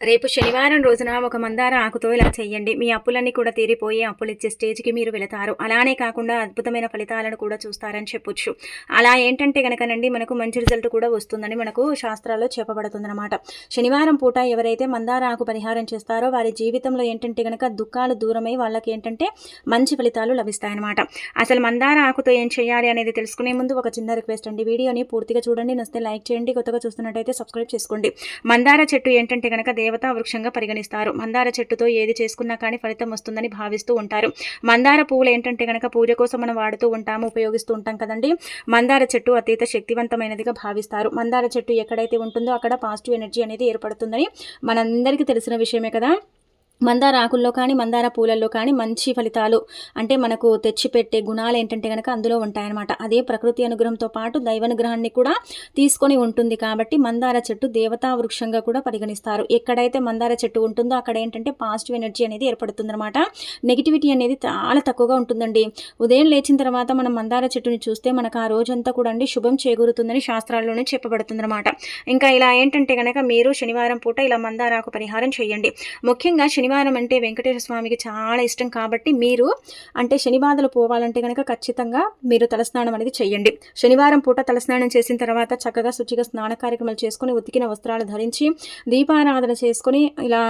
రేపు శనివారం రోజున ఒక మందార ఆకుతో ఇలా చేయండి మీ అప్పులన్నీ కూడా తీరిపోయి అప్పులు ఇచ్చే స్టేజ్కి మీరు వెళతారు. అలానే కాకుండా అద్భుతమైన ఫలితాలను కూడా చూస్తారని చెప్పొచ్చు. అలా ఏంటంటే కనుకనండి మనకు మంచి రిజల్ట్ కూడా వస్తుందని మనకు శాస్త్రాల్లో చెప్పబడుతుందన్నమాట. శనివారం పూట ఎవరైతే మందార ఆకు పరిహారం చేస్తారో వారి జీవితంలో ఏంటంటే కనుక దుఃఖాలు దూరమై వాళ్ళకి ఏంటంటే మంచి ఫలితాలు లభిస్తాయన్నమాట. అసలు మందార ఆకుతో ఏం చేయాలి అనేది తెలుసుకునే ముందు ఒక చిన్న రిక్వెస్ట్ అండి. వీడియోని పూర్తిగా చూడండి. నస్తే లైక్ చేయండి. కొత్తగా చూస్తున్నట్టయితే సబ్స్క్రైబ్ చేసుకోండి. మందార చెట్టు ఏంటంటే కనుక దేవతా వృక్షంగా పరిగణిస్తారు. మందార చెట్టుతో ఏది చేసుకున్నా కానీ ఫలితం వస్తుందని భావిస్తూ ఉంటారు. మందార పువ్వులు ఏంటంటే కనుక పూజ కోసం మనం వాడుతూ ఉంటాము ఉపయోగిస్తూ ఉంటాం కదండి. మందార చెట్టు అతీత శక్తివంతమైనదిగా భావిస్తారు. మందార చెట్టు ఎక్కడైతే ఉంటుందో అక్కడ పాజిటివ్ ఎనర్జీ అనేది ఏర్పడుతుందని మనందరికీ తెలిసిన విషయమే కదా. మందార ఆకుల్లో కానీ మందార పూలల్లో కానీ మంచి ఫలితాలు అంటే మనకు తెచ్చిపెట్టే గుణాలు ఏంటంటే కనుక అందులో ఉంటాయన్నమాట. అదే ప్రకృతి అనుగ్రహంతో పాటు దైవానుగ్రహాన్ని కూడా తీసుకొని ఉంటుంది కాబట్టి మందార చెట్టు దేవతా వృక్షంగా కూడా పరిగణిస్తారు. ఎక్కడైతే మందార చెట్టు ఉంటుందో అక్కడ ఏంటంటే పాజిటివ్ ఎనర్జీ అనేది ఏర్పడుతుందన్నమాట. నెగిటివిటీ అనేది చాలా తక్కువగా ఉంటుందండి. ఉదయం లేచిన తర్వాత మనం మందార చెట్టుని చూస్తే మనకు ఆ రోజంతా కూడా అండి శుభం చేకూరుతుందని శాస్త్రాల్లోనే చెప్పబడుతుందన్నమాట. ఇంకా ఇలా ఏంటంటే కనుక మీరు శనివారం పూట ఇలా మందారాకు పరిహారం చేయండి. ముఖ్యంగా శనివారం అంటే వెంకటేశ్వర స్వామికి చాలా ఇష్టం కాబట్టి మీరు అంటే శని బాధలు పోవాలంటే కనుక ఖచ్చితంగా మీరు తలస్నానం అనేది చేయండి శనివారం పూట తలస్నానం చేసిన తర్వాత చక్కగా శుచిగా స్నాన కార్యక్రమాలు చేసుకుని ఉతికిన వస్త్రాలు ధరించి దీపారాధన చేసుకుని ఇలా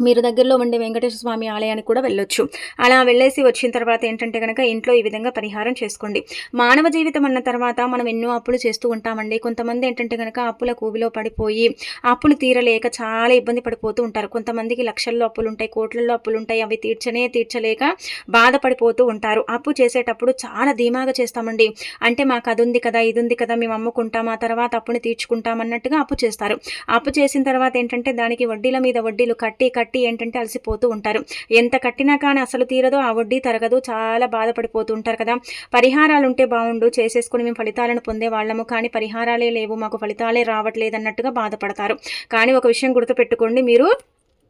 మీరు దగ్గరలో ఉండే వెంకటేశ్వర స్వామి ఆలయానికి కూడా వెళ్ళొచ్చు. అలా వెళ్ళేసి వచ్చిన తర్వాత ఏంటంటే కనుక ఇంట్లో ఈ విధంగా పరిహారం చేసుకోండి. మానవ జీవితం అన్న తర్వాత మనం ఎన్నో అప్పులు చేస్తూ ఉంటామండి. కొంతమంది ఏంటంటే కనుక అప్పుల కూవిలో పడిపోయి అప్పులు తీరలేక చాలా ఇబ్బంది పడిపోతూ ఉంటారు. కొంతమందికి లక్షల్లో అప్పులు ఉంటాయి కోట్లలో అప్పులు ఉంటాయి. అవి తీర్చనే తీర్చలేక బాధపడిపోతూ ఉంటారు. అప్పు చేసేటప్పుడు చాలా ధీమాగా చేస్తామండి. అంటే మాకు అది ఉంది కదా ఇది ఉంది కదా మేము అమ్ముకుంటాం ఆ తర్వాత అప్పుని తీర్చుకుంటాం అన్నట్టుగా అప్పు చేస్తారు. అప్పు చేసిన తర్వాత ఏంటంటే దానికి వడ్డీల మీద వడ్డీలు కట్టి కట్టి ఏంటంటే అలసిపోతూ ఉంటారు. ఎంత కట్టినా కానీ అసలు తీరదో ఆ వడ్డీ తరగదు చాలా బాధపడిపోతూ ఉంటారు కదా. పరిహారాలు ఉంటే బాగుండు చేసేసుకుని మేము ఫలితాలను పొందే వాళ్ళము. కానీ పరిహారాలే లేవు మాకు ఫలితాలే రావట్లేదు అన్నట్టుగా బాధపడతారు. కానీ ఒక విషయం గుర్తుపెట్టుకోండి మీరు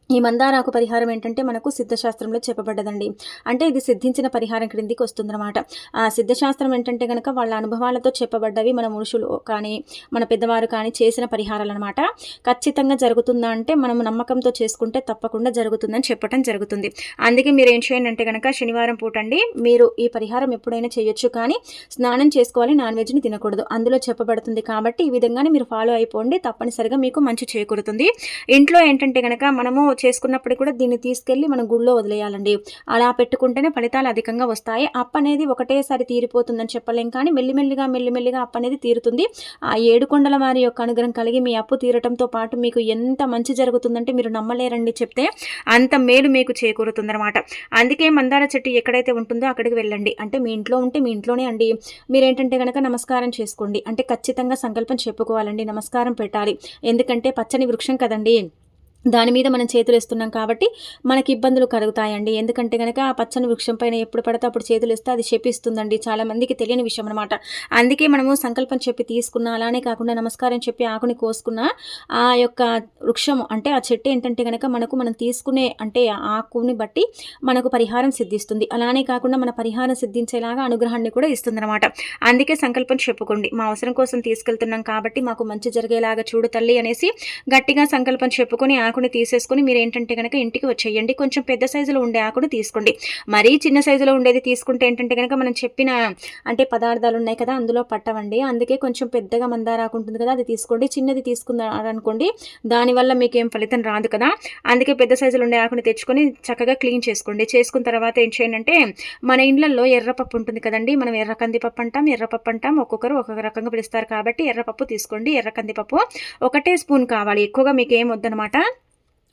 ఈ మందారాకు పరిహారం ఏంటంటే మనకు సిద్ధశాస్త్రంలో చెప్పబడ్డదండి. అంటే ఇది సిద్ధించిన పరిహారం క్రిందికి వస్తుందన్నమాట. ఆ సిద్ధశాస్త్రం ఏంటంటే కనుక వాళ్ళ అనుభవాలతో చెప్పబడ్డవి మన మనుషులు కానీ మన పెద్దవారు కానీ చేసిన పరిహారాలు అనమాట ఖచ్చితంగా జరుగుతుందా అంటే మనం నమ్మకంతో చేసుకుంటే తప్పకుండా జరుగుతుందని చెప్పడం జరుగుతుంది. అందుకే మీరు ఏం చేయండి అంటే కనుక శనివారం పూట అండి మీరు ఈ పరిహారం ఎప్పుడైనా చేయొచ్చు కానీ స్నానం చేసుకోవాలి నాన్ వెజ్ని తినకూడదు. అందులో చెప్పబడుతుంది కాబట్టి ఈ విధంగానే మీరు ఫాలో అయిపోండి తప్పనిసరిగా మీకు మంచి చేకూరుతుంది. ఇంట్లో ఏంటంటే కనుక మనము చేసుకున్నప్పుడు కూడా దీన్ని తీసుకెళ్ళి మనం గుళ్ళో వదిలేయాలండి. అలా పెట్టుకుంటేనే ఫలితాలు అధికంగా వస్తాయి. అప్పు అనేది ఒకటేసారి తీరిపోతుందని చెప్పలేం కానీ మెల్లిమెల్లిగా మెల్లిమెల్లిగా అప్పు అనేది తీరుతుంది. ఆ ఏడుకొండల వారి యొక్క అనుగ్రహం కలిగి మీ అప్పు తీరటంతో పాటు మీకు ఎంత మంచి జరుగుతుందంటే మీరు నమ్మలేరండి చెప్తే అంత మేలు మీకు చేకూరుతుందన్నమాట. అందుకే మందార చెట్టు ఎక్కడైతే ఉంటుందో అక్కడికి వెళ్ళండి. అంటే మీ ఇంట్లో ఉంటే మీ ఇంట్లోనే అండి. మీరేంటంటే కనుక నమస్కారం చేసుకోండి. అంటే ఖచ్చితంగా సంకల్పం చెప్పుకోవాలండి. నమస్కారం పెట్టాలి. ఎందుకంటే పచ్చని వృక్షం కదండి. దాని మీద మనం చేతులు వేస్తున్నాం కాబట్టి మనకి ఇబ్బందులు కలుగుతాయండి. ఎందుకంటే కనుక ఆ పచ్చని వృక్షం పైన ఎప్పుడు పడితే అప్పుడు చేతులు వేస్తే అది శపిస్తుందండి చాలా మందికి తెలియని విషయం అనమాట అందుకే మనము సంకల్పం చెప్పి తీసుకున్న అలానే కాకుండా నమస్కారం చెప్పి ఆకుని కోసుకున్న ఆ యొక్క వృక్షం అంటే ఆ చెట్టు ఏంటంటే కనుక మనకు మనం తీసుకునే అంటే ఆకుని బట్టి మనకు పరిహారం సిద్ధిస్తుంది. అలానే కాకుండా మన పరిహారం సిద్ధించేలాగా అనుగ్రహాన్ని కూడా ఇస్తుంది అనమాట అందుకే సంకల్పం చెప్పుకోండి. మా అవసరం కోసం తీసుకెళ్తున్నాం కాబట్టి మాకు మంచి జరిగేలాగా చూడు తల్లి అనేసి గట్టిగా సంకల్పం చెప్పుకొని ఆకుని తీసేసుకుని మీరు ఏంటంటే కనుక ఇంటికి వచ్చేయండి. కొంచెం పెద్ద సైజులో ఉండే ఆకుని తీసుకోండి. మరీ చిన్న సైజులో ఉండేది తీసుకుంటే ఏంటంటే కనుక మనం చెప్పిన అంటే పదార్థాలు ఉన్నాయి కదా అందులో పట్టవండి. అందుకే కొంచెం పెద్దగా మందారాకు ఉంటుంది కదా అది తీసుకోండి. చిన్నది తీసుకున్నారనుకోండి దానివల్ల మీకు ఏం ఫలితం రాదు కదా. అందుకే పెద్ద సైజులో ఉండే ఆకుని తెచ్చుకొని చక్కగా క్లీన్ చేసుకోండి. చేసుకున్న తర్వాత ఏం చేయండి అంటే మన ఇండ్లలో ఎర్రపప్పు ఉంటుంది కదండి మనం ఎర్ర కందిపప్పు అంటాం ఎర్రపప్పు అంటాం. ఒక్కొక్కరు ఒక్కొక్క రకంగా పిలుస్తారు కాబట్టి ఎర్రపప్పు తీసుకోండి. ఎర్ర కందిపప్పు ఒకటే స్పూన్ కావాలి. ఎక్కువగా మీకు ఏం వద్దనమాట.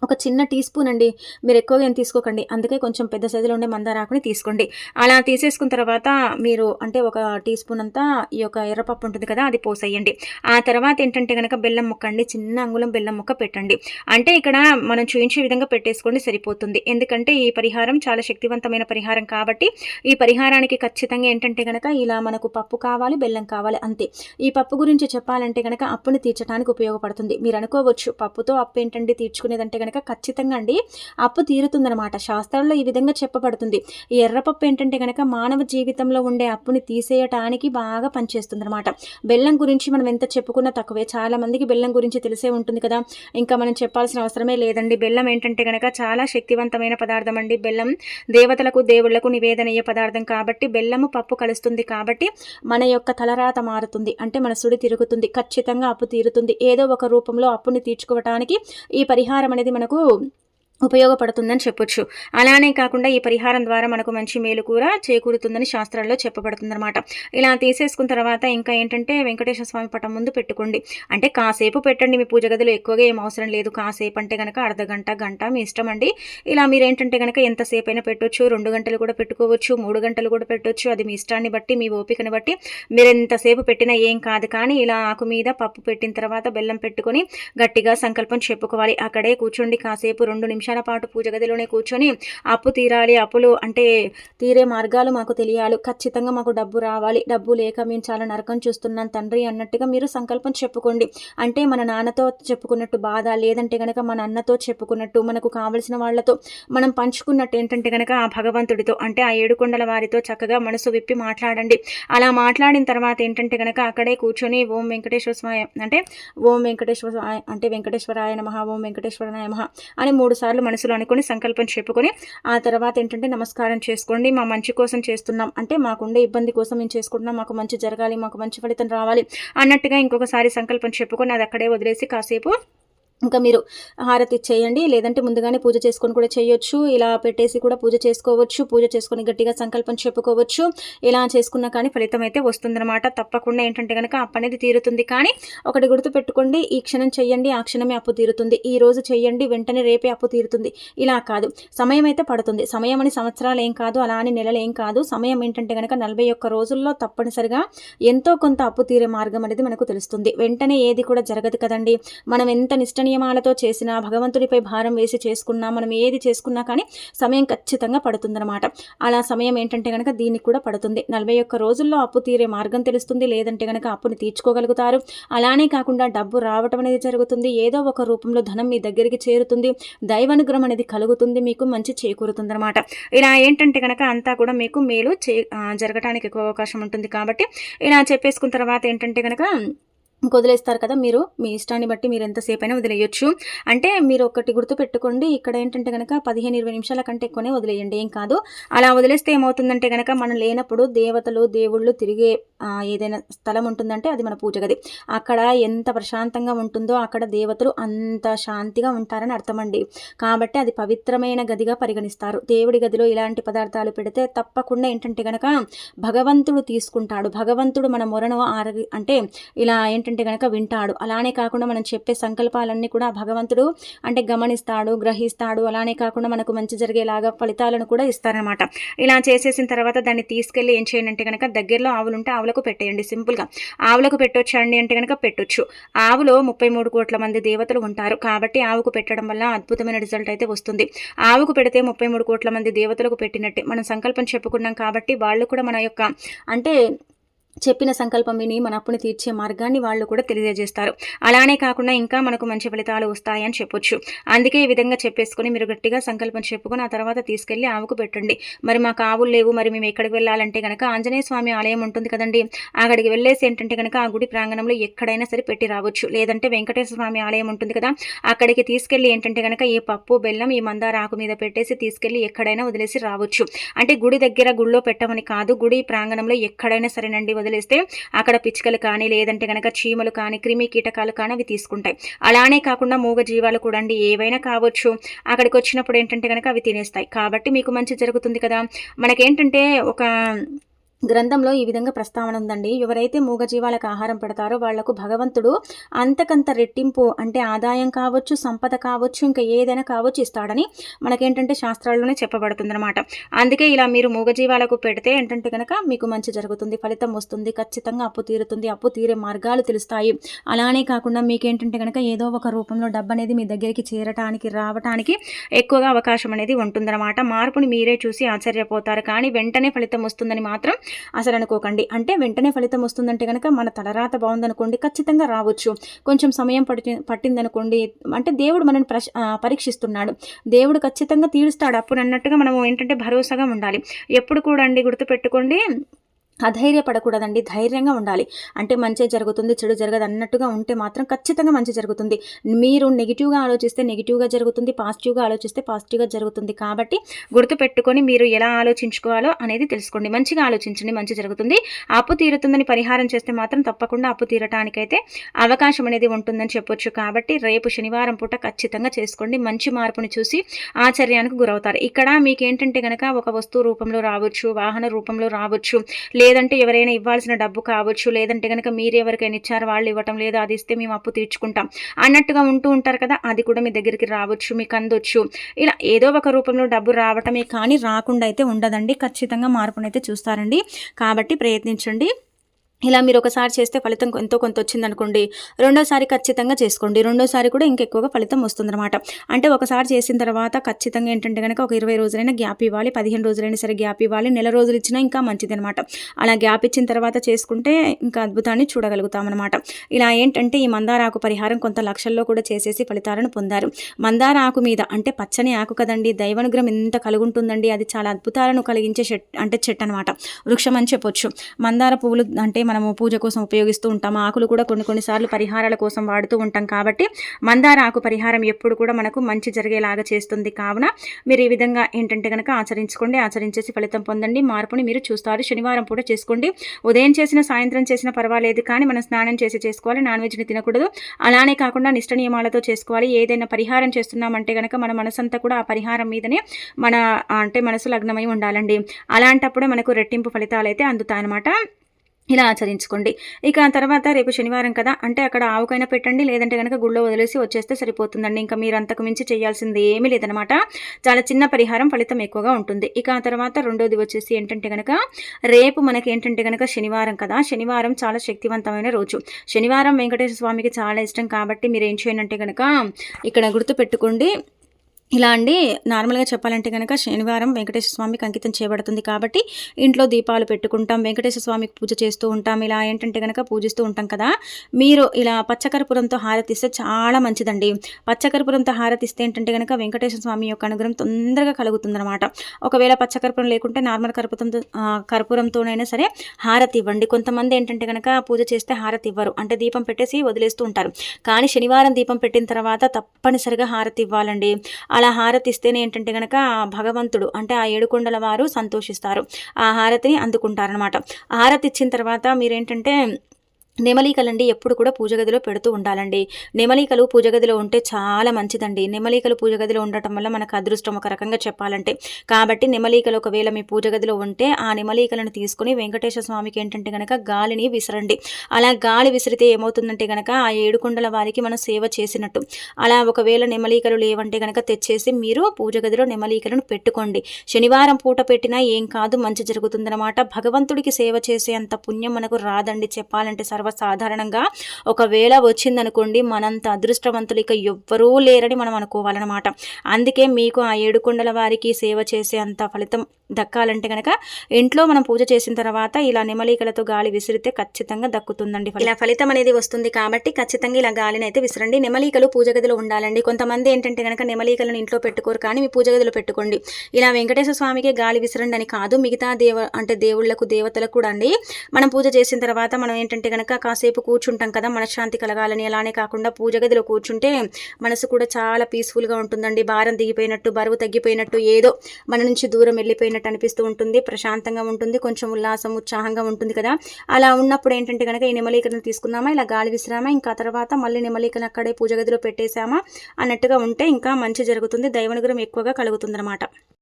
ఒక చిన్న టీ స్పూన్ అండి. మీరు ఎక్కువగా ఏం తీసుకోకండి. అందుకే కొంచెం పెద్ద సైజులో ఉండే మందారాకుని తీసుకోండి. అలా తీసేసుకున్న తర్వాత మీరు అంటే ఒక టీ స్పూన్ అంతా ఈ యొక్క ఎర్రపప్పు ఉంటుంది కదా అది పోసేయండి. ఆ తర్వాత ఏంటంటే కనుక బెల్లం ముక్క అండి. చిన్న అంగుళం బెల్లం ముక్క పెట్టండి. అంటే ఇక్కడ మనం చూయించే విధంగా పెట్టేసుకోండి సరిపోతుంది. ఎందుకంటే ఈ పరిహారం చాలా శక్తివంతమైన పరిహారం కాబట్టి ఈ పరిహారానికి ఖచ్చితంగా ఏంటంటే కనుక ఇలా మనకు పప్పు కావాలి బెల్లం కావాలి అంతే. ఈ పప్పు గురించి చెప్పాలంటే కనుక అప్పుని తీర్చడానికి ఉపయోగపడుతుంది. మీరు అనుకోవచ్చు పప్పుతో అప్పు ఏంటంటే తీర్చుకునేదంటే కనుక ఖచ్చితంగా అండి అప్పు తీరుతుందనమాట శాస్త్రాల్లో ఈ విధంగా చెప్పబడుతుంది. ఈ ఎర్రపప్పు ఏంటంటే కనుక మానవ జీవితంలో ఉండే అప్పుని తీసేయటానికి బాగా పనిచేస్తుందనమాట బెల్లం గురించి మనం ఎంత చెప్పుకున్నా తక్కువే. చాలా మందికి బెల్లం గురించి తెలిసే ఉంటుంది కదా. ఇంకా మనం చెప్పాల్సిన అవసరమే లేదండి. బెల్లం ఏంటంటే కనుక చాలా శక్తివంతమైన పదార్థం అండి. బెల్లం దేవతలకు దేవుళ్ళకు నివేదనయ్యే పదార్థం కాబట్టి బెల్లము పప్పు కలుస్తుంది కాబట్టి మన యొక్క తలరాత మారుతుంది. అంటే మన సుడి తిరుగుతుంది. ఖచ్చితంగా అప్పు తీరుతుంది. ఏదో ఒక రూపంలో అప్పుని తీర్చుకోవటానికి ఈ పరిహారం అనేది మనకు ఉపయోగపడుతుందని చెప్పొచ్చు. అలానే కాకుండా ఈ పరిహారం ద్వారా మనకు మంచి మేలు కూడా చేకూరుతుందని శాస్త్రాల్లో చెప్పబడుతుందన్నమాట. ఇలా తీసేసుకున్న తర్వాత ఇంకా ఏంటంటే వెంకటేశ్వర స్వామి పటం ముందు పెట్టుకోండి. అంటే కాసేపు పెట్టండి మీ పూజ గదిలో ఎక్కువగా ఏం అవసరం లేదు. కాసేపు అంటే కనుక అర్ధ గంట గంట మీ ఇష్టం అండి. ఇలా మీరు ఏంటంటే కనుక ఎంతసేపు అయినా పెట్టొచ్చు రెండు గంటలు కూడా పెట్టుకోవచ్చు మూడు గంటలు కూడా పెట్టొచ్చు. అది మీ ఇష్టాన్ని బట్టి మీ ఓపికని బట్టి మీరు ఎంతసేపు పెట్టినా ఏం కాదు. కానీ ఇలా ఆకు మీద పప్పు పెట్టిన తర్వాత బెల్లం పెట్టుకొని గట్టిగా సంకల్పం చెప్పుకోవాలి. అక్కడే కూర్చోండి కాసేపు రెండు నిమిషాలు నిమిషాల పాటు పూజ గదిలోనే కూర్చొని అప్పు తీరాలి. అప్పులు అంటే తీరే మార్గాలు మాకు తెలియాలి. ఖచ్చితంగా మాకు డబ్బు రావాలి. డబ్బు లేక మేము చాలా నరకం చూస్తున్నాం తండ్రి అన్నట్టుగా మీరు సంకల్పం చెప్పుకోండి. అంటే మన నాన్నతో చెప్పుకున్నట్టు బాధ లేదంటే కనుక మన అన్నతో చెప్పుకున్నట్టు మనకు కావలసిన వాళ్ళతో మనం పంచుకున్నట్టు ఏంటంటే కనుక ఆ భగవంతుడితో అంటే ఆ ఏడుకొండల వారితో చక్కగా మనసు విప్పి మాట్లాడండి. అలా మాట్లాడిన తర్వాత ఏంటంటే కనుక అక్కడే కూర్చొని ఓం వెంకటేశ్వర స్వామి అంటే ఓం వెంకటేశ్వర అంటే వెంకటేశ్వరాయ నమ ఓం వెంకటేశ్వర నమ అని మూడు సార్లు సార్లు మనసులో అనుకుని సంకల్పం చెప్పుకొని ఆ తర్వాత ఏంటంటే నమస్కారం చేసుకోండి మా మంచి కోసం చేస్తున్నాం. అంటే మాకుండే ఇబ్బంది కోసం మేము చేసుకుంటున్నాం మాకు మంచి జరగాలి మాకు మంచి ఫలితం రావాలి అన్నట్టుగా ఇంకొకసారి సంకల్పం చెప్పుకొని అది అక్కడే వదిలేసి కాసేపు ఇంకా మీరు హారతి చేయండి లేదంటే ముందుగానే పూజ చేసుకొని కూడా చేయొచ్చు. ఇలా పెట్టేసి కూడా పూజ చేసుకోవచ్చు పూజ చేసుకొని గట్టిగా సంకల్పం చెప్పుకోవచ్చు. ఇలా చేసుకున్నా కానీ ఫలితం అయితే వస్తుందన్నమాట. తప్పకుండా ఏంటంటే కనుక అప్పు అనేది తీరుతుంది. కానీ ఒకటి గుర్తు పెట్టుకోండి ఈ క్షణం చేయండి ఆ క్షణమే అప్పు తీరుతుంది. ఈ రోజు చేయండి వెంటనే రేపే అప్పు తీరుతుంది. ఇలా కాదు. సమయం అయితే పడుతుంది. సమయం అని సంవత్సరాలు ఏం కాదు అలా అని నెలలు ఏం కాదు. సమయం ఏంటంటే కనుక నలభై ఒక్క రోజుల్లో తప్పనిసరిగా ఎంతో కొంత అప్పు తీరే మార్గం అనేది మనకు తెలుస్తుంది. వెంటనే ఏది కూడా జరగదు కదండి. మనం ఎంత నిష్టని నియమాలతో చేసినా భగవంతుడిపై భారం వేసి చేసుకున్నా మనం ఏది చేసుకున్నా కానీ సమయం ఖచ్చితంగా పడుతుందన్నమాట. అలా సమయం ఏంటంటే కనుక దీనికి కూడా పడుతుంది. నలభై ఒక్క రోజుల్లో అప్పు తీరే మార్గం తెలుస్తుంది. లేదంటే కనుక అప్పుని తీర్చుకోగలుగుతారు. అలానే కాకుండా డబ్బు రావటం అనేది జరుగుతుంది. ఏదో ఒక రూపంలో ధనం మీ దగ్గరికి చేరుతుంది. దైవానుగ్రహం అనేది కలుగుతుంది. మీకు మంచి చేకూరుతుంది అనమాట ఇలా ఏంటంటే కనుక అంతా కూడా మీకు మేలు చే జరగటానికి ఎక్కువ అవకాశం ఉంటుంది కాబట్టి ఇలా చెప్పేసుకున్న తర్వాత ఏంటంటే కనుక వదిలేస్తారు కదా మీరు మీ ఇష్టాన్ని బట్టి మీరు ఎంతసేపు అయినా వదిలేయచ్చు. అంటే మీరు ఒకటి గుర్తు పెట్టుకోండి ఇక్కడ ఏంటంటే కనుక పదిహేను ఇరవై నిమిషాల కంటే ఎక్కువనే వదిలేయండి ఏం కాదు. అలా వదిలేస్తే ఏమవుతుందంటే కనుక మనం లేనప్పుడు దేవతలు దేవుళ్ళు తిరిగే ఏదైనా స్థలం ఉంటుందంటే అది మన పూజ గది. అక్కడ ఎంత ప్రశాంతంగా ఉంటుందో అక్కడ దేవతలు అంత శాంతిగా ఉంటారని అర్థమండి. కాబట్టి అది పవిత్రమైన గదిగా పరిగణిస్తారు. దేవుడి గదిలో ఇలాంటి పదార్థాలు పెడితే తప్పకుండా ఏంటంటే కనుక భగవంతుడు తీసుకుంటాడు. భగవంతుడు మన మొరను ఆరగి అంటే ఇలా ఏంటంటే ఏంటంటే కనుక వింటాడు. అలానే కాకుండా మనం చెప్పే సంకల్పాలన్నీ కూడా భగవంతుడు అంటే గమనిస్తాడు గ్రహిస్తాడు. అలానే కాకుండా మనకు మంచి జరిగేలాగా ఫలితాలను కూడా ఇస్తారనమాట ఇలా చేసేసిన తర్వాత దాన్ని తీసుకెళ్ళి ఏం చేయండి అంటే కనుక దగ్గరలో ఆవులు ఉంటే ఆవులకు పెట్టేయండి సింపుల్గా. ఆవులకు పెట్టొచ్చండి అంటే కనుక పెట్టొచ్చు. ఆవులో ముప్పై మూడు కోట్ల మంది దేవతలు ఉంటారు. కాబట్టి ఆవుకు పెట్టడం వల్ల అద్భుతమైన రిజల్ట్ అయితే వస్తుంది. ఆవుకు పెడితే ముప్పై మూడు కోట్ల మంది దేవతలకు పెట్టినట్టే. మనం సంకల్పం చెప్పుకున్నాం కాబట్టి వాళ్ళు కూడా మన యొక్క అంటే చెప్పిన సంకల్పం విని మన అప్పుని తీర్చే మార్గాన్ని వాళ్ళు కూడా తెలియజేస్తారు. అలానే కాకుండా ఇంకా మనకు మంచి ఫలితాలు వస్తాయని చెప్పొచ్చు. అందుకే ఈ విధంగా చెప్పేసుకొని మీరు గట్టిగా సంకల్పం చెప్పుకొని ఆ తర్వాత తీసుకెళ్ళి ఆవుకు పెట్టండి. మరి మాకు ఆవులు లేవు మరి మేము ఎక్కడికి వెళ్ళాలంటే కనుక ఆంజనేయ స్వామి ఆలయం ఉంటుంది కదండి. అక్కడికి వెళ్ళేసి ఏంటంటే కనుక ఆ గుడి ప్రాంగణంలో ఎక్కడైనా సరే పెట్టి రావచ్చు. లేదంటే వెంకటేశ్వర స్వామి ఆలయం ఉంటుంది కదా అక్కడికి తీసుకెళ్ళి ఏంటంటే కనుక ఈ పప్పు బెల్లం ఈ మందార ఆకు మీద పెట్టేసి తీసుకెళ్ళి ఎక్కడైనా వదిలేసి రావచ్చు. అంటే గుడి దగ్గర గుడిలో పెట్టమని కాదు గుడి ప్రాంగణంలో ఎక్కడైనా సరేనండి వదిలేస్తే అక్కడ పిచ్చుకలు కానీ లేదంటే కనుక చీమలు కానీ క్రిమి కీటకాలు కానీ అవి తీసుకుంటాయి. అలానే కాకుండా మూగ జీవాలు కూడా అండి ఏవైనా కావచ్చు. అక్కడికి వచ్చినప్పుడు ఏంటంటే కనుక అవి తినేస్తాయి. కాబట్టి మీకు మంచి జరుగుతుంది కదా. మనకేంటంటే ఒక గ్రంథంలో ఈ విధంగా ప్రస్తావన ఉందండి. ఎవరైతే మూగజీవాలకు ఆహారం పెడతారో వాళ్ళకు భగవంతుడు అంతకంత రెట్టింపు అంటే ఆదాయం కావచ్చు సంపద కావచ్చు ఇంకా ఏదైనా కావచ్చు ఇస్తాడని మనకేంటంటే శాస్త్రాల్లోనే చెప్పబడుతుందన్నమాట. అందుకే ఇలా మీరు మూగజీవాలకు పెడితే ఏంటంటే కనుక మీకు మంచి జరుగుతుంది ఫలితం వస్తుంది ఖచ్చితంగా అప్పు తీరుతుంది అప్పు తీరే మార్గాలు తెలుస్తాయి. అలానే కాకుండా మీకేంటంటే కనుక ఏదో ఒక రూపంలో డబ్బు అనేది మీ దగ్గరికి చేరటానికి రావటానికి ఎక్కువగా అవకాశం అనేది ఉంటుందన్నమాట. మార్పుని మీరే చూసి ఆశ్చర్యపోతారు. కానీ వెంటనే ఫలితం వస్తుందని మాత్రం అసలు అనుకోకండి అంటే వెంటనే ఫలితం వస్తుందంటే కనుక మన తలరాత బాగుందనుకోండి ఖచ్చితంగా రావచ్చు. కొంచెం సమయం పట్టి పట్టిందనుకోండి అంటే దేవుడు మనని ప్రశ్ పరీక్షిస్తున్నాడు. దేవుడు ఖచ్చితంగా తీరుస్తాడు. అప్పుడు అన్నట్టుగా మనం ఏంటంటే భరోసాగా ఉండాలి. ఎప్పుడు కూడా అండి గుర్తుపెట్టుకోండి అధైర్యపడకూడదండి ధైర్యంగా ఉండాలి. అంటే మంచి జరుగుతుంది చెడు జరగదు అన్నట్టుగా ఉంటే మాత్రం ఖచ్చితంగా మంచి జరుగుతుంది. మీరు నెగిటివ్గా ఆలోచిస్తే నెగిటివ్గా జరుగుతుంది పాజిటివ్గా ఆలోచిస్తే పాజిటివ్గా జరుగుతుంది. కాబట్టి గుర్తుపెట్టుకొని మీరు ఎలా ఆలోచించుకోవాలో అనేది తెలుసుకోండి. మంచిగా ఆలోచించండి మంచి జరుగుతుంది. అప్పు తీరుతుందని పరిహారం చేస్తే మాత్రం తప్పకుండా అప్పు తీరటానికైతే అవకాశం అనేది ఉంటుందని చెప్పొచ్చు. కాబట్టి రేపు శనివారం పూట ఖచ్చితంగా చేసుకోండి. మంచి మార్పుని చూసి ఆశ్చర్యానికి గురవుతారు. ఇక్కడ మీకు ఏంటంటే కనుక ఒక వస్తువు రూపంలో రావచ్చు వాహన రూపంలో రావచ్చు లేదంటే ఎవరైనా ఇవ్వాల్సిన డబ్బు కావచ్చు లేదంటే కనుక మీరు ఎవరికైనా ఇచ్చారు వాళ్ళు ఇవ్వటం లేదు అది ఇస్తే మేము అప్పు తీర్చుకుంటాం అన్నట్టుగా ఉంటూ ఉంటారు కదా అది కూడా మీ దగ్గరికి రావచ్చు మీకు అందొచ్చు. ఇలా ఏదో ఒక రూపంలో డబ్బు రావటమే కానీ రాకుండా అయితే ఉండదండి. ఖచ్చితంగా మార్పునైతే చూస్తారండి. కాబట్టి ప్రయత్నించండి. ఇలా మీరు ఒకసారి చేస్తే ఫలితం ఎంతో కొంత వచ్చిందనుకోండి రెండోసారి ఖచ్చితంగా చేసుకోండి. రెండోసారి కూడా ఇంకెక్కువగా ఫలితం వస్తుందన్నమాట. అంటే ఒకసారి చేసిన తర్వాత ఖచ్చితంగా ఏంటంటే కనుక ఒక ఇరవై రోజులైనా గ్యాప్ ఇవ్వాలి పదిహేను రోజులైనా సరే గ్యాప్ ఇవ్వాలి నెల రోజులు ఇచ్చినా ఇంకా మంచిది అనమాట అలా గ్యాప్ ఇచ్చిన తర్వాత చేసుకుంటే ఇంకా అద్భుతాన్ని చూడగలుగుతామన్నమాట. ఇలా ఏంటంటే ఈ మందార ఆకు పరిహారం కొంత లక్షల్లో కూడా చేసేసి ఫలితాలను పొందారు. మందార ఆకు మీద అంటే పచ్చని ఆకు కదండి దైవనుగ్రహం ఎంత కలుగుంటుందండి అది చాలా అద్భుతాలను కలిగించే చెట్ అంటే చెట్టు అనమాట వృక్షం అని చెప్పొచ్చు. మందార పువ్వులు అంటే మనము పూజ కోసం ఉపయోగిస్తూ ఉంటాం. ఆకులు కూడా కొన్ని కొన్నిసార్లు పరిహారాల కోసం వాడుతూ ఉంటాం కాబట్టి మందార ఆకు పరిహారం ఎప్పుడు కూడా మనకు మంచి జరిగేలాగా చేస్తుంది. కావున మీరు ఈ విధంగా ఏంటంటే కనుక ఆచరించుకోండి. ఆచరించేసి ఫలితం పొందండి. మార్పుని మీరు చూస్తారు. శనివారం పూట చేసుకోండి. ఉదయం చేసిన సాయంత్రం చేసిన పర్వాలేదు కానీ మనం స్నానం చేసి చేసుకోవాలి. నాన్ వెజ్ని తినకూడదు. అలానే కాకుండా నిష్ట నియమాలతో చేసుకోవాలి. ఏదైనా పరిహారం చేస్తున్నామంటే కనుక మన మనసంతా కూడా ఆ పరిహారం మీదనే మన అంటే మనసు లగ్నమై ఉండాలండి. అలాంటప్పుడే మనకు రెట్టింపు ఫలితాలు అయితే అందుతాయన్నమాట. ఇలా ఆచరించుకోండి. ఇక తర్వాత రేపు శనివారం కదా అంటే అక్కడ ఆవుకైనా పెట్టండి లేదంటే కనుక గుళ్ళో వదిలేసి వచ్చేస్తే సరిపోతుందండి. ఇంకా మీరు అంతకు మించి చేయాల్సింది ఏమీ లేదనమాట చాలా చిన్న పరిహారం ఫలితం ఎక్కువగా ఉంటుంది. ఇక ఆ తర్వాత రెండోది వచ్చేసి ఏంటంటే కనుక రేపు మనకి ఏంటంటే కనుక శనివారం కదా శనివారం చాలా శక్తివంతమైన రోజు. శనివారం వెంకటేశ్వర స్వామికి చాలా ఇష్టం కాబట్టి మీరు ఏం చేయనంటే కనుక ఇక్కడ గుర్తు పెట్టుకోండి ఇలా అండి. నార్మల్గా చెప్పాలంటే కనుక శనివారం వెంకటేశ్వర స్వామికి అంకితం చేయబడుతుంది కాబట్టి ఇంట్లో దీపాలు పెట్టుకుంటాం వెంకటేశ్వర స్వామికి పూజ చేస్తూ ఉంటాం. ఇలా ఏంటంటే కనుక పూజిస్తూ ఉంటాం కదా. మీరు ఇలా పచ్చకర్పూరంతో హారతిస్తే చాలా మంచిదండి. పచ్చకర్పూరంతో హారతిస్తే ఏంటంటే కనుక వెంకటేశ్వర స్వామి యొక్క అనుగ్రహం తొందరగా కలుగుతుందనమాట ఒకవేళ పచ్చకర్పూరం లేకుంటే నార్మల్ కర్పూరంతో కర్పూరంతోనైనా సరే హారతి ఇవ్వండి. కొంతమంది ఏంటంటే కనుక పూజ చేస్తే హారతి ఇవ్వరు. అంటే దీపం పెట్టేసి వదిలేస్తూ ఉంటారు. కానీ శనివారం దీపం పెట్టిన తర్వాత తప్పనిసరిగా హారతి ఇవ్వాలండి. అలా హారతి ఇస్తేనే ఏంటంటే కనుక భగవంతుడు అంటే ఆ ఏడుకొండల వారు సంతోషిస్తారు. ఆ హారతిని అందుకుంటారనమాట హారతి ఇచ్చిన తర్వాత మీరేంటంటే నెమలికలండి ఎప్పుడు కూడా పూజ గదిలో పెడుతూ ఉండాలండి. నెమలికలు పూజ గదిలో ఉంటే చాలా మంచిదండి. నెమలికలు పూజ గదిలో ఉండటం వల్ల మనకు అదృష్టం ఒక రకంగా చెప్పాలంటే. కాబట్టి నెమలికలు ఒకవేళ మీ పూజ గదిలో ఉంటే ఆ నెమలికలను తీసుకుని వెంకటేశ్వర స్వామికి ఏంటంటే కనుక గాలిని విసరండి. అలా గాలి విసిరితే ఏమవుతుందంటే కనుక ఆ ఏడుకొండల వారికి మనం సేవ చేసినట్టు. అలా ఒకవేళ నెమలికలు లేవంటే కనుక తెచ్చేసి మీరు పూజ గదిలో నెమలికలను పెట్టుకోండి. శనివారం పూట పెట్టినా ఏం కాదు మంచి జరుగుతుందన్నమాట. భగవంతుడికి సేవ చేసే అంత పుణ్యం మనకు రాదండి చెప్పాలంటే సర్వ సర్వసాధారణంగా ఒకవేళ వచ్చిందనుకోండి మనంత అదృష్టవంతులు ఇక ఎవ్వరూ లేరని మనం అనుకోవాలన్నమాట. అందుకే మీకు ఆ ఏడుకొండల వారికి సేవ చేసే అంత ఫలితం దక్కాలంటే కనుక ఇంట్లో మనం పూజ చేసిన తర్వాత ఇలా నిమలీకలతో గాలి విసిరితే ఖచ్చితంగా దక్కుతుందండి ఇలా ఫలితం అనేది వస్తుంది కాబట్టి ఖచ్చితంగా ఇలా గాలిని అయితే విసిరండి. నిమలీకలు పూజ గదిలో ఉండాలండి. కొంతమంది ఏంటంటే కనుక నెమలికలను ఇంట్లో పెట్టుకోరు కానీ మీ పూజ గదిలో పెట్టుకోండి. ఇలా వెంకటేశ్వర స్వామికి గాలి విసరండి అని కాదు మిగతా దేవ అంటే దేవుళ్ళకు దేవతలకు కూడా అండి. మనం పూజ చేసిన తర్వాత మనం ఏంటంటే కనుక కాసేపు కూర్చుంటాం కదా మనశ్శాంతి కలగాలని. అలానే కాకుండా పూజ గదిలో కూర్చుంటే మనసు కూడా చాలా పీస్ఫుల్గా ఉంటుందండి. భారం దిగిపోయినట్టు బరువు తగ్గిపోయినట్టు ఏదో మన నుంచి దూరం వెళ్ళిపోయినట్టు అనిపిస్తూ ఉంటుంది. ప్రశాంతంగా ఉంటుంది కొంచెం ఉల్లాసం ఉత్సాహంగా ఉంటుంది కదా. అలా ఉన్నప్పుడు ఏంటంటే కనుక ఈ నిమలీకరణ తీసుకున్నామా ఇలా గాలి విసిరామా ఇంకా తర్వాత మళ్ళీ నిమలీకరణ అక్కడే పూజ గదిలో పెట్టేశామా అన్నట్టుగా ఉంటే ఇంకా మంచి జరుగుతుంది. దైవనుగ్రహం ఎక్కువగా కలుగుతుందన్నమాట.